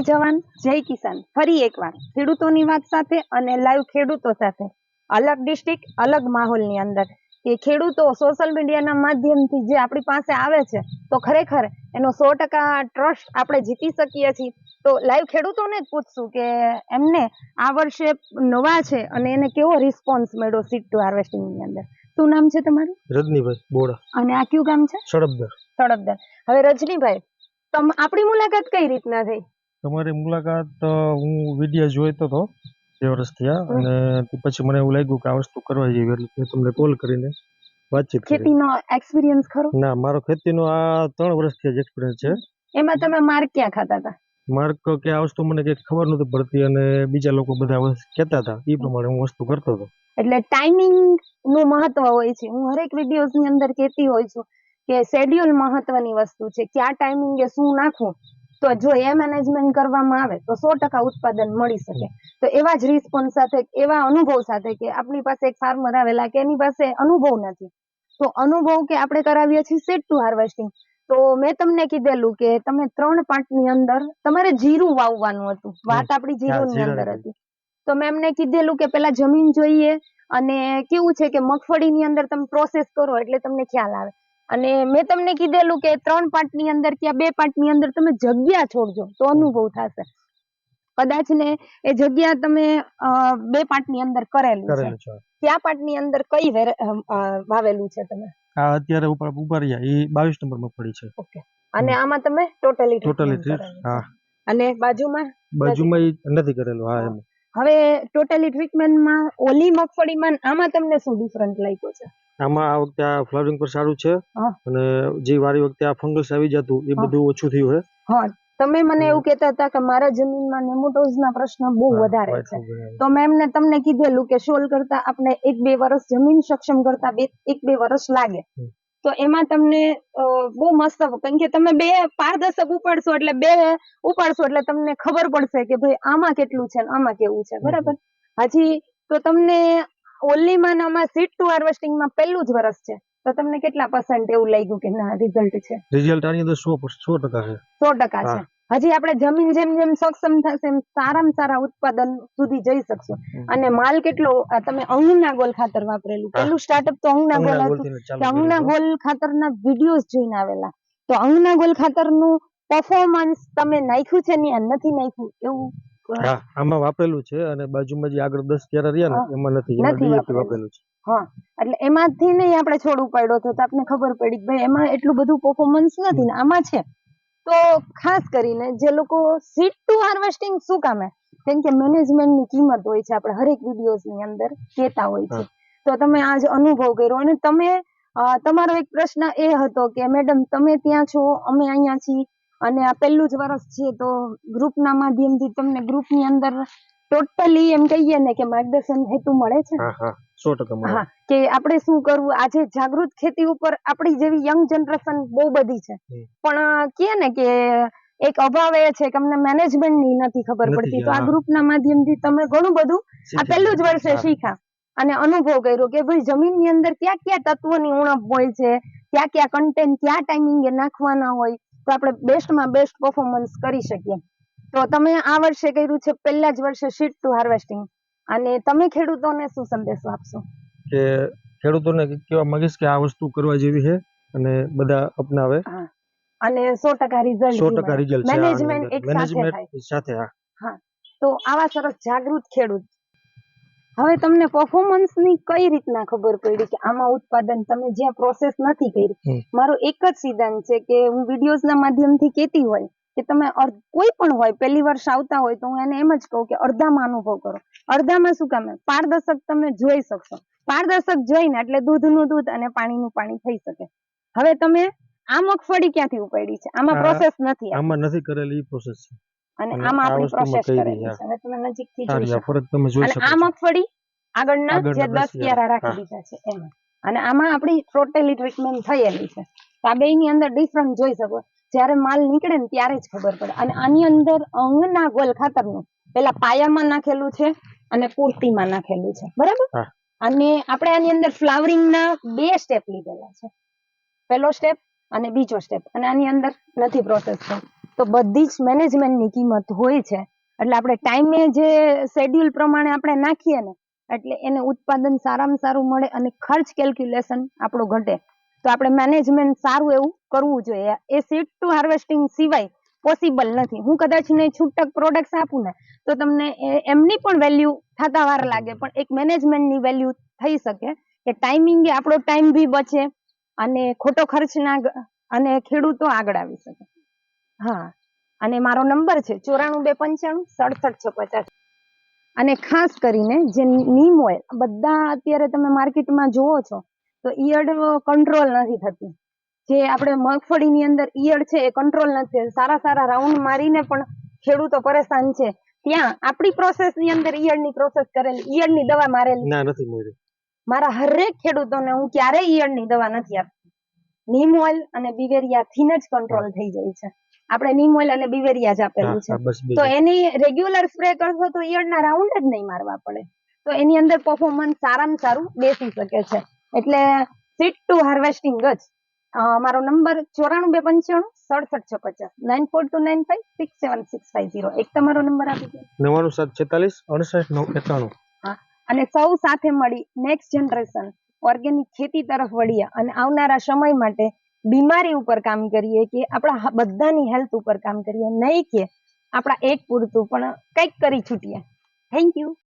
જય જવાન જય કિસાન. ફરી એકવાર ખેડૂતોની વાત સાથે અને લાઈવ ખેડૂતો સાથે. અલગ ડિસ્ટ્રિક્ટ અલગ માહોલની અંદર. કે ખેડૂતો સોશિયલ મીડિયાના માધ્યમથી જે આપણી પાસે આવે છે તો ખરેખર એનો સો ટકા ટ્રસ્ટ આપણે જીતી શકીએ છીએ. તો લાઈવ ખેડૂતોને જ પૂછશું કે એમને આ વર્ષે નવા છે અને એને કેવો રિસ્પોન્સ મળ્યો સીટ ટુ હાર્વેસ્ટિંગની અંદર. શું નામ છે તમારું? રજનીભાઈ બોડા. અને આ કયું ગામ છે? સડબદર સડબદર હવે રજનીભાઈ તમ આપણી મુલાકાત કઈ રીતના થઈ? તમારી મુલાકાત હું વીડિયો જોઈતો હતો બે વર્ષ થયા અને પછી મને એવું લાગ્યું કે આ વસ્તુ કરવા જેવી એટલે મેં તમને કોલ કરીને વાતચીત ખેતીનો એક્સપિરિયન્સ ખરો? ના મારો ખેતીનો આ ત્રણ વર્ષથી જ એક્સપિરિયન્સ છે. એમાં તમે માર્ક ક્યાં ખાતા હતા? માર્ક કે આ વસ્તુ મને કંઈક ખબર નહોતી પડતી અને બીજા લોકો બધા કહેતા હતા. એ પ્રમાણે હું વસ્તુ કરતો હતો. એટલે ટાઈમિંગનું મહત્વ હોય છે. હું હરેક વિડીયોઝની અંદર કહેતી હોય છું કે શેડ્યુલ મહત્વની વસ્તુ છે. ક્યાં ટાઈમિંગે શું નાખવું? તો જો એ મેનેજમેન્ટ કરવામાં આવે તો સો ટકા ઉત્પાદન મળી શકે. તો એવા જ રિસ્પોન્સ સાથે એવા અનુભવ સાથે કે આપણી પાસે એક ફાર્મર આવેલા કે એની પાસે અનુભવ નથી. તો અનુભવ કે આપણે કરાવીએ છીએ સેટ ટુ હાર્વેસ્ટિંગ તો મેં તમને કીધેલું કે તમે ત્રણ પાટની અંદર તમારે જીરું વાવવાનું હતું. વાત આપણી જીરાની અંદર હતી. તો મેં એમને કીધેલું કે પેલા જમીન જોઈએ અને કેવું છે કે મગફળીની અંદર તમે પ્રોસેસ કરો એટલે તમને ખ્યાલ આવે. અને મેં તમને કીધેલું કે ત્રણ પાર્ટની અંદર કે બે પાર્ટની અંદર તમે જગ્યા છોડજો તો અનુભવ થશે. કદાચ ને એ જગ્યા તમે બે પાર્ટની અંદર કરેલું છે. ક્યાં પાર્ટની અંદર કઈ વાવેલું છે તમે? આ અત્યારે ઉપર ઊભા એ બાવીસ નંબર મગફળી છે. ઓકે. અને આમાં તમે ટોટલી ટોટલી હા. અને બાજુમાં? બાજુમાં નથી કરેલું હા એમ. હવે ટોટલી ટ્રીટમેન્ટમાં ઓલી મગફળીમાં આમાં તમને શું ડિફરન્ટ લાગ્યો છે? આમાં આ વખતે આ ફ્લાવરિંગ પર સારું છે અને જે વારી વખતે આ ફંગસ આવી જતું એ બધું ઓછું થયું છે હા તમે મને એવું કહેતા હતા કે મારા જમીનમાં નેમોટોઝના પ્રશ્ન બહુ વધારે છે. તો મેં એમને તમને કીધેલું કે સોલ કરતા આપણે એક બે વર્ષ જમીન સક્ષમ કરતા બે એક બે વર્ષ લાગે. તો એમાં તમને બહુ મસ્ત કારણ કે તમે બે પારદર્શક ઉપાડશો એટલે બે ઉપાડશો એટલે તમને ખબર પડશે કે ભાઈ આમાં કેટલું છે ને આમાં કેવું છે બરાબર? હજી તો તમને ઓલીમાં આમાં સીટ ટુ હાર્વેસ્ટિંગમાં પહેલું જ વર્ષ છે. તો તમને કેટલા પર્સન્ટ એવું લાગ્યું કે ના રિઝલ્ટ છે? રિઝલ્ટ આની અંદર સો સો ટકા છે. સો ટકા છે. હજી આપણે જમીન જેમ જેમ સક્ષમ થશે એમ સારામાં સારા ઉત્પાદન સુધી જઈ શકશું. અને માલ કેટલો તમે અંગના ગોલ ખાતર વાપરેલું. પેલું સ્ટાર્ટઅપ તો અંગના ગોલ હતું. અહુના. ગોલ ખાતરના વિડીયોઝ જોઈને આવેલા. તો અંગના ગોલ ખાતરનું પરફોર્મન્સ તમે નાખ્યું છે ને નથી નાખ્યું? એવું? હા આમાં વાપરેલું છે અને બાજુમાં જે આગળ દસ ક્યારા રહ્યા. ને એમાં નથી. વાપરેલું. છે. હા. એટલે એમાંથી નહીં આપણે છોડ ઉપાડ્યો તો આપણને ખબર પડી કે ભાઈ એમાં એટલું બધું પરફોર્મન્સ નથી ને આમાં છે. તો ખાસ કરીને જે લોકો સીડ ટુ હાર્વેસ્ટિંગ શું કામે કેમ કે મેનેજમેન્ટની કિંમત હોય છે આપણે હરેક વિડીયોઝની અંદર કહેતા હોય છે. તો તમે આજ અનુભવ કર્યો અને તમે તમારો એક પ્રશ્ન એ હતો કે મેડમ તમે ત્યાં છો અમે અહીંયા છીએ અને આ પહેલું જ વર્ષ છે તો ગ્રુપના માધ્યમથી તમને ગ્રુપની અંદર ટોટલી એમ કહીએ ને કે માર્ગદર્શન હેતુ મળે છે? હા હા. સો ટકા કે આપણે શું કરવું? આજે જાગૃત ખેતી ઉપર આપણી જેવી યંગ જનરેશન બહુ બધી છે. પણ કે ને કે એક અભાવ એ છે કે અમને મેનેજમેન્ટની નથી ખબર પડતી. તો આ ગ્રુપના માધ્યમથી તમે ઘણું બધું આ પહેલું જ વર્ષે શીખા અને અનુભવ કર્યો કે ભાઈ જમીનની અંદર ક્યાં ક્યાં તત્વોની ઉણપ હોય છે? ક્યાં ક્યાં કન્ટેન્ટ ક્યાં ટાઈમિંગે નાખવાના હોય? તો આપણે બેસ્ટમાં બેસ્ટ પરફોર્મન્સ કરી શકીએ. તો તમે આ વર્ષે કર્યું છે પહેલા જ વર્ષે શીટ ટુ હાર્વેસ્ટિંગ અને તમે ખેડૂતોને શું સંદેશો આપશો? કે ખેડૂતોને કેવા માંગીશ કે આ વસ્તુ કરવા જેવી છે અને બધા અપનાવે. અને સો ટકા રિઝલ્ટ સો ટકા રિઝલ્ટ મેનેજમેન્ટ એક સાથે સાથે હા. તો આવા સરસ જાગૃત ખેડૂત. હવે તમને પરફોર્મન્સની કઈ રીતના ખબર પડી કે આમાં ઉત્પાદન તમે જ્યાં પ્રોસેસ નથી કરી? મારો એક જ સિદ્ધાંત છે કે હું વિડીયોઝ ના માધ્યમથી કેતી હોય કે તમે કોઈ પણ હોય પહેલી વર્ષ આવતા હોય તો હું એને એમ જ કહું કે અડધામાં અનુભવ કરો. અડધામાં શું કામ પારદર્શક તમે જોઈ શકશો. પારદર્શક જોઈને એટલે દૂધનું દૂધ અને પાણીનું પાણી થઈ શકે. હવે તમે આ મગફળી ક્યાંથી ઉપાડી છે? આમાં પ્રોસેસ નથી આમાં નથી કરેલી પ્રોસેસ છે. અને આમાં આપણી પ્રોસેસ કરેલી છે. અને તમે નજીકથી જોઈ શકો. તમે જોઈ શકો આ મગફળી આગળના જે દસ દસ ક્યારા રાખી દીધા છે એમાં. અને આમાં આપણી ટોટલી ટ્રીટમેન્ટ થયેલી છે. તો આ બેની અંદર ડિફરન્ટ જોઈ શકો. જ્યારે માલ નીકળે ને ત્યારે જ ખબર પડે. અને આની અંદર અંગના ગોલ ખાતરનું. પેલા પાયામાં નાખેલું છે અને કુર્તીમાં નાખેલું છે. બરાબર? અને આપણે આની અંદર ફ્લાવરિંગના બે સ્ટેપ લીધેલા છે. પહેલો સ્ટેપ અને બીજો સ્ટેપ. અને આની અંદર નથી પ્રોસેસ તો બધી જ મેનેજમેન્ટની કિંમત હોય છે. એટલે આપણે ટાઈમે જે શેડ્યુલ પ્રમાણે આપણે નાખીએ ને એટલે એને ઉત્પાદન સારામાં સારું મળે અને ખર્ચ કેલ્ક્યુલેશન આપણો ઘટે. તો આપણે મેનેજમેન્ટ સારું એવું કરવું જોઈએ. એ સીડ ટુ હાર્વેસ્ટિંગ સિવાય પોસિબલ નથી. હું કદાચ ને છૂટક પ્રોડક્ટ્સ આપું ને, તો તમને એમની પણ વેલ્યુ થતા વાર લાગે. પણ એક મેનેજમેન્ટની વેલ્યુ થઈ શકે કે ટાઈમિંગ આપણો ટાઈમ બી બચે અને ખોટો ખર્ચ ના અને ખેડૂતો આગળ આવી શકે. હા. અને મારો નંબર છે ચોરાણું બે પંચાણું સડસઠ છ પચાસ. અને ખાસ કરીને જે નીમ ઓઇલ બધા અત્યારે તમે માર્કેટમાં જુઓ છો તો ઈયળ કંટ્રોલ નથી થતી. જે આપણે મગફળીની અંદર ઈયળ છે એ કંટ્રોલ નથી સારા સારા રાઉન્ડ મારીને પણ ખેડૂતો પરેશાન છે. ત્યાં આપણી પ્રોસેસની અંદર ઈયળની પ્રોસેસ કરેલી. ઈયળની દવા મારેલી. ના નથી મળી. મારા હરેક ખેડૂતોને હું ક્યારે ઈયળની દવા નથી આપતી. નીમ ઓઇલ અને બિવેરિયા થી જ કંટ્રોલ થઈ જાય છે. આપણે નીમ ઓઇલ અને બિવેરિયા જ આપેલું છે. તો એની રેગ્યુલર સ્પ્રે કરશો તો ઈયળના રાઉન્ડ જ નહીં મારવા પડે. તો એની અંદર પરફોર્મન્સ સારામાં સારું બેસી શકે છે. એટલે સીટ ટુ હાર્વેસ્ટિંગ જ. મારો નંબર ચોરાણું બે પંચાણું સડસઠ છ પચાસ nine four two nine five six seven six five zero એક તમારો નંબર આપી દો. નવ્વાણું સાત છેતાલીસ અડસઠ નવ એકાણું. અને સૌ સાથે મળી નેક્સ્ટ જનરેશન ઓર્ગેનિક ખેતી તરફ વળીએ અને આવનારા સમય માટે બીમારી ઉપર કામ કરીએ કે આપણા બધાની હેલ્થ ઉપર કામ કરીએ. નહીં કે આપણા એક પૂરતું પણ કંઈક કરી છૂટીએ. Thank you